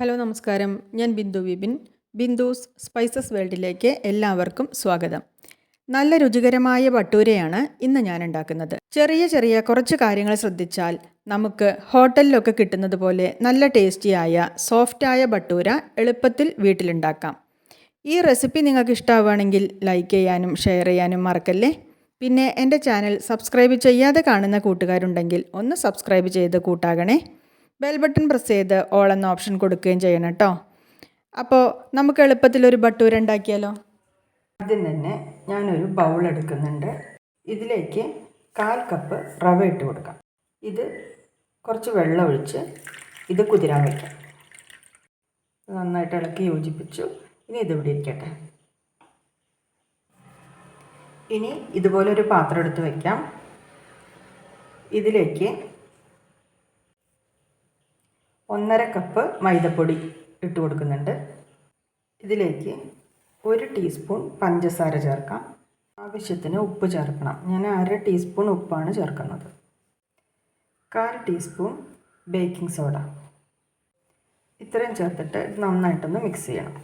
Hello നമസ്കാരം. ഞാൻ Bindu Vipin. ബിന്ദുസ് spices വേൾഡിലേക്ക് എല്ലാവർക്കും സ്വാഗതം. നല്ല രുചികരമായ ഭട്ടൂരയാണ് ഇന്ന് ഞാൻ ഉണ്ടാക്കുന്നത് ചെറിയ ചെറിയ കുറച്ച് കാര്യങ്ങൾ ശ്രദ്ധിച്ചാൽ നമുക്ക് ഹോട്ടലിലൊക്കെ കിട്ടുന്നത് പോലെ നല്ല ടേസ്റ്റിയായ സോഫ്റ്റായ ഭട്ടൂര എളുപ്പത്തിൽ വീട്ടിലുണ്ടാക്കാം. ഈ റെസിപ്പി നിങ്ങൾക്ക് ഇഷ്ടമാവുകയാണെങ്കിൽ ലൈക്ക് ചെയ്യാനും ഷെയർ ചെയ്യാനും മറക്കല്ലേ? പിന്നെ എന്റെ ചാനൽ സബ്സ്ക്രൈബ് ചെയ്യാതെ കാണുന്ന കൂട്ടുകാരുണ്ടെങ്കിൽ ഒന്ന് സബ്സ്ക്രൈബ് ചെയ്ത് കൂട്ടാകണേ. ബെൽ ബട്ടൺ പ്രസ് ചെയ്ത് ഓൾ എന്ന ഓപ്ഷൻ കൊടുക്കുകയും ചെയ്യണം കേട്ടോ. അപ്പോൾ നമുക്ക് എളുപ്പത്തിൽ ഒരു ബട്ടൂര ഉണ്ടാക്കിയാലോ? ആദ്യം തന്നെ ഞാനൊരു ബൗൾ എടുക്കുന്നുണ്ട്. ഇതിലേക്ക് കാൽ കപ്പ് റവ ഇട്ട് കൊടുക്കാം. ഇത് കുറച്ച് വെള്ളം ഒഴിച്ച് ഇത് കുതിരാൻ വയ്ക്കാം. നന്നായിട്ട് ഇളക്കി യോജിപ്പിച്ചു. ഇനി ഇതിവിടെ ഇരിക്കട്ടെ. ഇനി ഇതുപോലെ ഒരു പാത്രം എടുത്ത് വയ്ക്കാം. ഇതിലേക്ക് ഒന്നര കപ്പ് മൈദപ്പൊടി ഇട്ട് കൊടുക്കുന്നുണ്ട്. ഇതിലേക്ക് ഒരു ടീസ്പൂൺ പഞ്ചസാര ചേർക്കാം. ആവശ്യത്തിന് ഉപ്പ് ചേർക്കണം. ഞാൻ അര ടീസ്പൂൺ ഉപ്പാണ് ചേർക്കുന്നത്. കാൽ ടീസ്പൂൺ ബേക്കിംഗ് സോഡ. ഇത്രയും ചേർത്തിട്ട് നന്നായിട്ടൊന്ന് മിക്സ് ചെയ്യണം.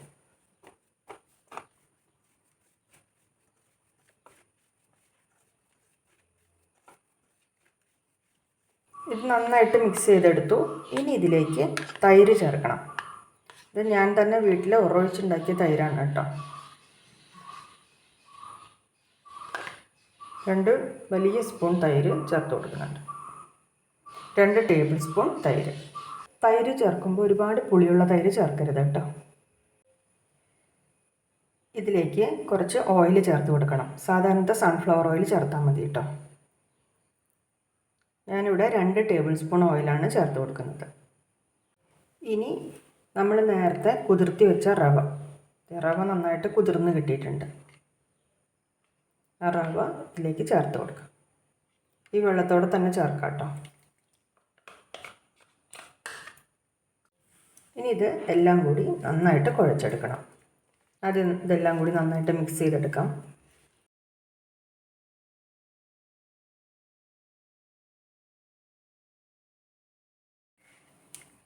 ഇത് നന്നായിട്ട് മിക്സ് ചെയ്തെടുത്തു. ഇനി ഇതിലേക്ക് തൈര് ചേർക്കണം. ഇത് ഞാൻ തന്നെ വീട്ടിൽ ഉറവിച്ചുണ്ടാക്കിയ തൈരാണ് കേട്ടോ. രണ്ട് വലിയ സ്പൂൺ തൈര് ചേർത്ത് കൊടുക്കുന്നുണ്ട്. രണ്ട് ടേബിൾ സ്പൂൺ തൈര്. തൈര് ചേർക്കുമ്പോൾ ഒരുപാട് പുളിയുള്ള തൈര് ചേർക്കരുത് കേട്ടോ. ഇതിലേക്ക് കുറച്ച് ഓയിൽ ചേർത്ത് കൊടുക്കണം. സാധാരണത്തെ സൺഫ്ലവർ ഓയിൽ ചേർത്താൽ മതി കേട്ടോ. ഞാനിവിടെ രണ്ട് ടേബിൾ സ്പൂൺ ഓയിലാണ് ചേർത്ത് കൊടുക്കുന്നത്. ഇനി നമ്മൾ നേരത്തെ കുതിർത്തി വെച്ച റവ. റവ നന്നായിട്ട് കുതിർന്ന് കിട്ടിയിട്ടുണ്ട്. ആ റവ ഇതിലേക്ക് ചേർത്ത് കൊടുക്കാം. ഈ വെള്ളത്തോടെ തന്നെ ചേർക്കാം കേട്ടോ. ഇനി ഇത് എല്ലാം കൂടി നന്നായിട്ട് കുഴച്ചെടുക്കണം. അത് ഇതെല്ലാം കൂടി നന്നായിട്ട് മിക്സ് ചെയ്തെടുക്കാം.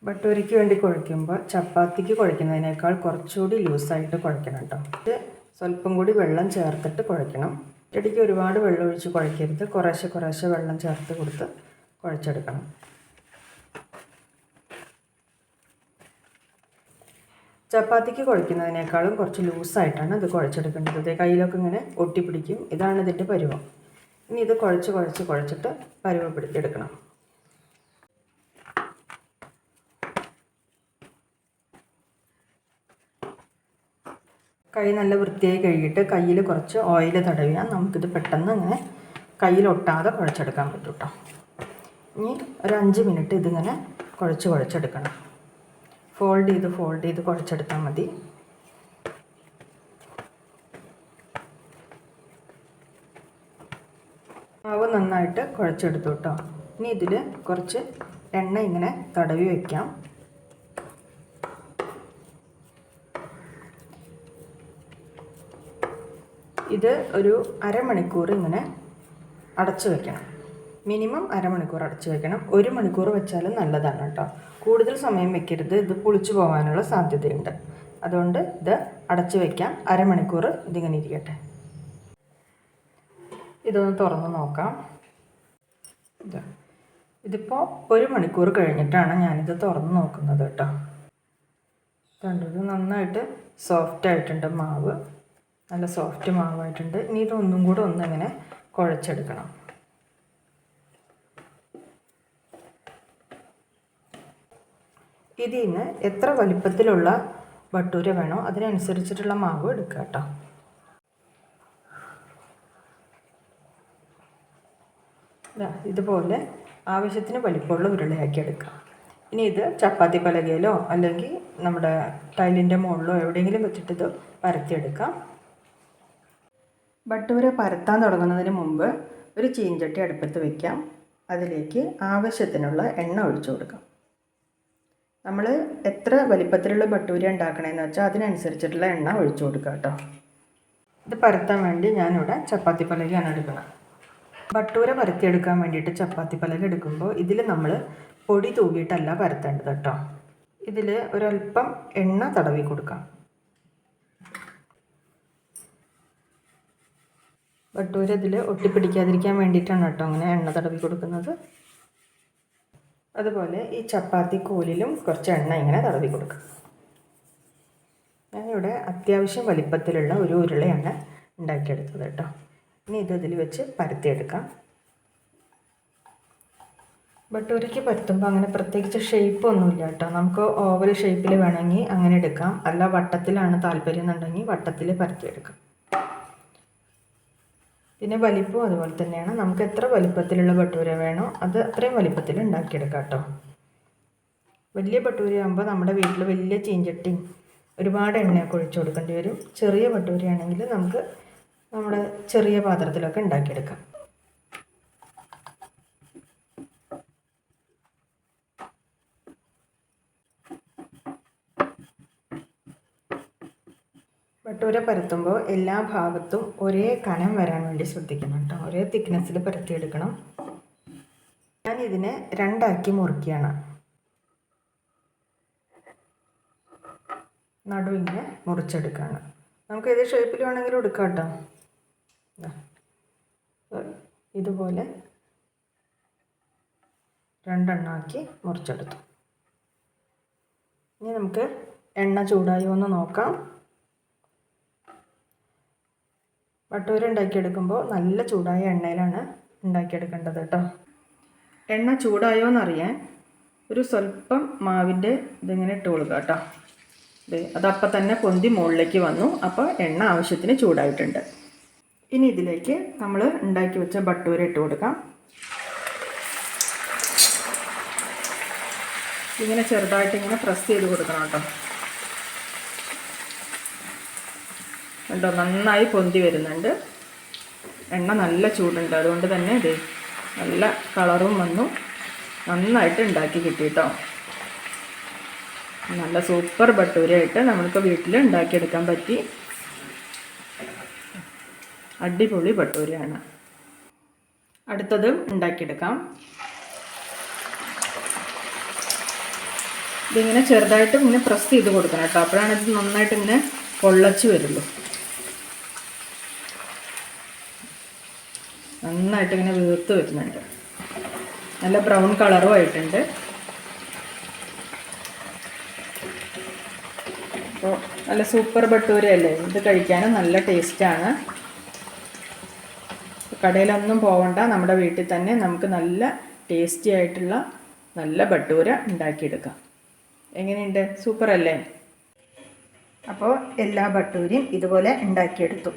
ബട്ടൂരിക്ക് വേണ്ടി കുഴയ്ക്കുമ്പോൾ ചപ്പാത്തിക്ക് കുഴയ്ക്കുന്നതിനേക്കാൾ കുറച്ചുകൂടി ലൂസായിട്ട് കുഴയ്ക്കണം കേട്ടോ ഇത് സ്വല്പം കൂടി വെള്ളം ചേർത്തിട്ട് കുഴയ്ക്കണം. ഇടയ്ക്ക് ഒരുപാട് വെള്ളം ഒഴിച്ച് കുഴയ്ക്കരുത്. കുറേശ്ശെ കുറേശ്ശെ വെള്ളം ചേർത്ത് കൊടുത്ത് കുഴച്ചെടുക്കണം. ചപ്പാത്തിക്ക് കുഴയ്ക്കുന്നതിനേക്കാളും കുറച്ച് ലൂസായിട്ടാണ് ഇത് കുഴച്ചെടുക്കേണ്ടത്. ഇത് കയ്യിലൊക്കെ ഇങ്ങനെ ഒട്ടിപ്പിടിക്കും. ഇതാണ് ഇതിന്റെ പരുവം. ഇനി ഇത് കുഴച്ച് കുഴച്ച് കുഴച്ചിട്ട് പരുവപ്പെടുത്തിയെടുക്കണം കൈ നല്ല വൃത്തിയായി കഴുകിയിട്ട് കയ്യിൽ കുറച്ച് ഓയിൽ തടവിയാൽ നമുക്കിത് പെട്ടെന്ന് ഇങ്ങനെ കയ്യിലൊട്ടാതെ കുഴച്ചെടുക്കാൻ പറ്റും കേട്ടോ ഇനി ഒരു അഞ്ച് മിനിറ്റ് ഇതിങ്ങനെ കുഴച്ച് കുഴച്ചെടുക്കണം. ഫോൾഡ് ചെയ്ത് ഫോൾഡ് ചെയ്ത് കുഴച്ചെടുത്താൽ മതി. മാവ് നന്നായിട്ട് കുഴച്ചെടുത്തു കേട്ടോ ഇനി ഇതിൽ കുറച്ച് എണ്ണ ഇങ്ങനെ തടവി വയ്ക്കാം ഇത് ഒരു അരമണിക്കൂർ ഇങ്ങനെ അടച്ചു വെക്കണം. മിനിമം അരമണിക്കൂർ അടച്ചു വെക്കണം. ഒരു മണിക്കൂർ വെച്ചാലും നല്ലതാണ് കേട്ടോ. കൂടുതൽ സമയം വെക്കരുത്. ഇത് പുളിച്ചു പോകാനുള്ള സാധ്യതയുണ്ട്. അതുകൊണ്ട് ഇത് അടച്ചു വയ്ക്കാം അരമണിക്കൂർ ഇതിങ്ങനെ ഇരിക്കട്ടെ. ഇതൊന്ന് തുറന്ന് നോക്കാം. ഇത് ഇതിപ്പോൾ ഒരു മണിക്കൂർ കഴിഞ്ഞിട്ടാണ് ഞാനിത് തുറന്ന് നോക്കുന്നത് കേട്ടോ. കണ്ടത് നന്നായിട്ട് സോഫ്റ്റ് ആയിട്ടുണ്ട് മാവ്. നല്ല സോഫ്റ്റ് മാവായിട്ടുണ്ട്. ഇനി ഇതൊന്നും കൂടെ ഒന്നിങ്ങനെ കുഴച്ചെടുക്കണം. ഇതിൽ നിന്ന് എത്ര വലിപ്പത്തിലുള്ള ഭട്ടൂര വേണോ അതിനനുസരിച്ചിട്ടുള്ള മാവ് എടുക്കുക കേട്ടോ. ഇതുപോലെ ആവശ്യത്തിന് വലിപ്പമുള്ള ഉരുളയാക്കി എടുക്കുക ഇനി ഇത് ചപ്പാത്തി പലകയിലോ അല്ലെങ്കിൽ നമ്മുടെ ടൈലിന്റെ മുകളിലോ എവിടെയെങ്കിലും വെച്ചിട്ട് ഇത് പരത്തിയെടുക്കാം. ബട്ടൂര പരത്താൻ തുടങ്ങുന്നതിന് മുമ്പ് ഒരു ചീഞ്ചട്ടി അടുപ്പത്ത് വയ്ക്കാം അതിലേക്ക് ആവശ്യത്തിനുള്ള എണ്ണ ഒഴിച്ചു കൊടുക്കാം. നമ്മൾ എത്ര വലിപ്പത്തിലുള്ള ബട്ടൂര ഉണ്ടാക്കണമെന്ന് വെച്ചാൽ അതിനനുസരിച്ചിട്ടുള്ള എണ്ണ ഒഴിച്ചു കൊടുക്കുക കേട്ടോ. ഇത് പരത്താൻ വേണ്ടി ഞാനിവിടെ ചപ്പാത്തി പലകയാണ് എടുക്കുന്നത്. ബട്ടൂര പരത്തിയെടുക്കാൻ വേണ്ടിയിട്ട് ചപ്പാത്തി പലക എടുക്കുമ്പോൾ ഇതിൽ നമ്മൾ പൊടി തൂകിയിട്ടല്ല പരത്തേണ്ടത് കേട്ടോ. ഇതിൽ ഒരല്പം എണ്ണ തടവി കൊടുക്കാം. ബട്ടൂര ഇതിൽ ഒട്ടിപ്പിടിക്കാതിരിക്കാൻ വേണ്ടിയിട്ടാണ് കേട്ടോ അങ്ങനെ എണ്ണ തടവി കൊടുക്കുന്നത്. അതുപോലെ ഈ ചപ്പാത്തി കോലിലും കുറച്ച് എണ്ണ ഇങ്ങനെ തടവി കൊടുക്കുക ഞാനിവിടെ അത്യാവശ്യം വലിപ്പത്തിലുള്ള ഒരു ഉരുളയാണ് ഉണ്ടാക്കിയെടുത്തത് കേട്ടോ. ഇനി ഇത് ഇതിൽ വെച്ച് പരത്തിയെടുക്കാം. ബട്ടൂരയ്ക്ക് പരത്തുമ്പോൾ അങ്ങനെ പ്രത്യേകിച്ച് ഷേപ്പ് ഒന്നുമില്ല കേട്ടോ. നമുക്ക് ഓവൽ ഷേപ്പിൽ വേണമെങ്കിൽ അങ്ങനെ എടുക്കാം. അല്ല വട്ടത്തിലാണ് താല്പര്യം എന്നുണ്ടെങ്കിൽ വട്ടത്തിൽ പരത്തിയെടുക്കാം. പിന്നെ വലിപ്പവും അതുപോലെ തന്നെയാണ്. നമുക്ക് എത്ര വലിപ്പത്തിലുള്ള ഭട്ടൂര വേണോ അത് അത്രയും വലിപ്പത്തിൽ ഉണ്ടാക്കിയെടുക്കാം കേട്ടോ. വലിയ ഭട്ടൂരയാകുമ്പോൾ നമ്മുടെ വീട്ടിൽ വലിയ ചീഞ്ചട്ടിയും ഒരുപാട് എണ്ണയൊക്കെ ഒഴിച്ചു കൊടുക്കേണ്ടി വരും. ചെറിയ ഭട്ടൂരയാണെങ്കിൽ നമുക്ക് നമ്മുടെ ചെറിയ പാത്രത്തിലൊക്കെ ഉണ്ടാക്കിയെടുക്കാം. ബട്ടൂര പരത്തുമ്പോൾ എല്ലാ ഭാഗത്തും ഒരേ കനം വരാൻ വേണ്ടി ശ്രദ്ധിക്കണം കേട്ടോ ഒരേ തിക്നെസ്സിൽ പരത്തിയെടുക്കണം. ഞാൻ ഇതിനെ രണ്ടാക്കി മുറിക്കുകയാണ് നടുവിങ്ങനെ മുറിച്ചെടുക്കുകയാണ് നമുക്ക് ഏത് ഷേപ്പിൽ വേണമെങ്കിലും എടുക്കാം കേട്ടോ ഇതുപോലെ രണ്ടെണ്ണമാക്കി മുറിച്ചെടുത്തു. ഇനി നമുക്ക് എണ്ണ ചൂടായോ എന്ന് നോക്കാം. വട്ടൂര ഉണ്ടാക്കിയെടുക്കുമ്പോൾ നല്ല ചൂടായ എണ്ണയിലാണ് ഉണ്ടാക്കിയെടുക്കേണ്ടത് കേട്ടോ എണ്ണ ചൂടായോ എന്നറിയാൻ ഒരു സ്വല്പം മാവിന്റെ ഇതിങ്ങനെ ഇട്ട് കൊടുക്കുക കേട്ടോ അതപ്പം തന്നെ പൊന്തി മുകളിലേക്ക് വന്നു. അപ്പോൾ എണ്ണ ആവശ്യത്തിന് ചൂടായിട്ടുണ്ട്. ഇനി ഇതിലേക്ക് നമ്മൾ ഉണ്ടാക്കി വെച്ച ബട്ടൂര ഇട്ട് കൊടുക്കാം. ഇങ്ങനെ ചെറുതായിട്ട് ഇങ്ങനെ പ്രസ് ചെയ്ത് കൊടുക്കണം കേട്ടോ കണ്ടോ നന്നായി പൊന്തി വരുന്നുണ്ട്. എണ്ണ നല്ല ചൂടുണ്ട്. അതുകൊണ്ട് തന്നെ ഇത് നല്ല കളറും വന്നു. നന്നായിട്ട് ഉണ്ടാക്കി കിട്ടി കേട്ടോ നല്ല സൂപ്പർ ഭട്ടൂരയായിട്ട് നമുക്ക് വീട്ടിൽ ഉണ്ടാക്കിയെടുക്കാൻ പറ്റി. അടിപൊളി ബട്ടൂരയാണ്. അടുത്തത് ഉണ്ടാക്കിയെടുക്കാം. ഇതിങ്ങനെ ചെറുതായിട്ട് ഇങ്ങനെ പ്രസ് ചെയ്ത് കൊടുക്കണം കേട്ടോ അപ്പോഴാണ് ഇത് നന്നായിട്ട് ഇങ്ങനെ പൊള്ളച്ച് വരുള്ളൂ. നന്നായിട്ട് ഇങ്ങനെ വീർത്ത് വരുന്നുണ്ട്. നല്ല ബ്രൗൺ കളറും ആയിട്ടുണ്ട്. അപ്പോൾ നല്ല സൂപ്പർ ബട്ടൂരയല്ലേ ഇത് കഴിക്കാനും നല്ല ടേസ്റ്റാണ്. കടയിലൊന്നും പോകണ്ട നമ്മുടെ വീട്ടിൽ തന്നെ നമുക്ക് നല്ല ടേസ്റ്റി ആയിട്ടുള്ള നല്ല ബട്ടൂര ഉണ്ടാക്കിയെടുക്കാം. എങ്ങനെയുണ്ട്? സൂപ്പർ അല്ലേ അപ്പോൾ എല്ലാ ബട്ടൂരയും ഇതുപോലെ ഉണ്ടാക്കിയെടുത്തു.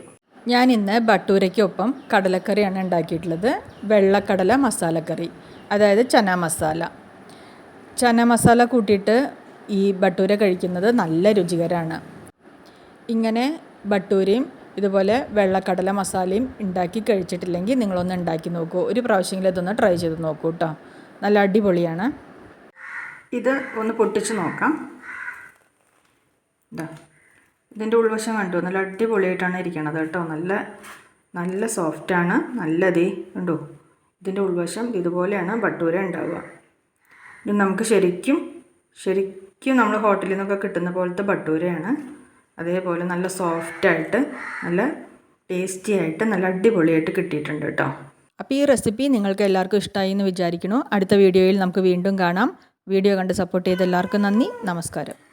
ഞാൻ ഇന്ന് ബട്ടൂരയ്ക്കൊപ്പം കടലക്കറിയാണ് ഉണ്ടാക്കിയിട്ടുള്ളത്. വെള്ളക്കടല മസാലക്കറി അതായത് ചന മസാല. ചന മസാല കൂട്ടിയിട്ട് ഈ ബട്ടൂര കഴിക്കുന്നത് നല്ല രുചികരമാണ് ഇങ്ങനെ ബട്ടൂരയും ഇതുപോലെ വെള്ളക്കടല മസാലയും ഉണ്ടാക്കി കഴിച്ചിട്ടില്ലെങ്കിൽ നിങ്ങളൊന്ന് ഉണ്ടാക്കി നോക്കൂ. ഒരു പ്രാവശ്യമെങ്കിലും ഇതൊന്ന് ട്രൈ ചെയ്ത് നോക്കൂ കേട്ടോ നല്ല അടിപൊളിയാണ്. ഇത് ഒന്ന് പൊട്ടിച്ച് നോക്കാം. ഇതാ ഇതിന്റെ ഉൾവശം കണ്ടു? നല്ല അടിപൊളിയായിട്ടാണ് ഇരിക്കണത് കേട്ടോ. നല്ല നല്ല സോഫ്റ്റാണ് നല്ലതേ കണ്ടോ? ഇതിന്റെ ഉൾവശം ഇതുപോലെയാണ് ബട്ടൂര ഉണ്ടാവുക. ഇത് നമുക്ക് ശരിക്കും ശരിക്കും നമ്മൾ ഹോട്ടലിൽ നിന്നൊക്കെ കിട്ടുന്ന പോലത്തെ ബട്ടൂരയാണ്. അതേപോലെ നല്ല സോഫ്റ്റായിട്ട് നല്ല ടേസ്റ്റി ആയിട്ട് നല്ല അടിപൊളിയായിട്ട് കിട്ടിയിട്ടുണ്ട് കേട്ടോ. അപ്പോൾ ഈ റെസിപ്പി നിങ്ങൾക്ക് എല്ലാവർക്കും ഇഷ്ടമായി എന്ന് വിചാരിക്കുന്നു. അടുത്ത വീഡിയോയിൽ നമുക്ക് വീണ്ടും കാണാം. വീഡിയോ കണ്ട് സപ്പോർട്ട് ചെയ്ത എല്ലാവർക്കും നന്ദി. നമസ്കാരം.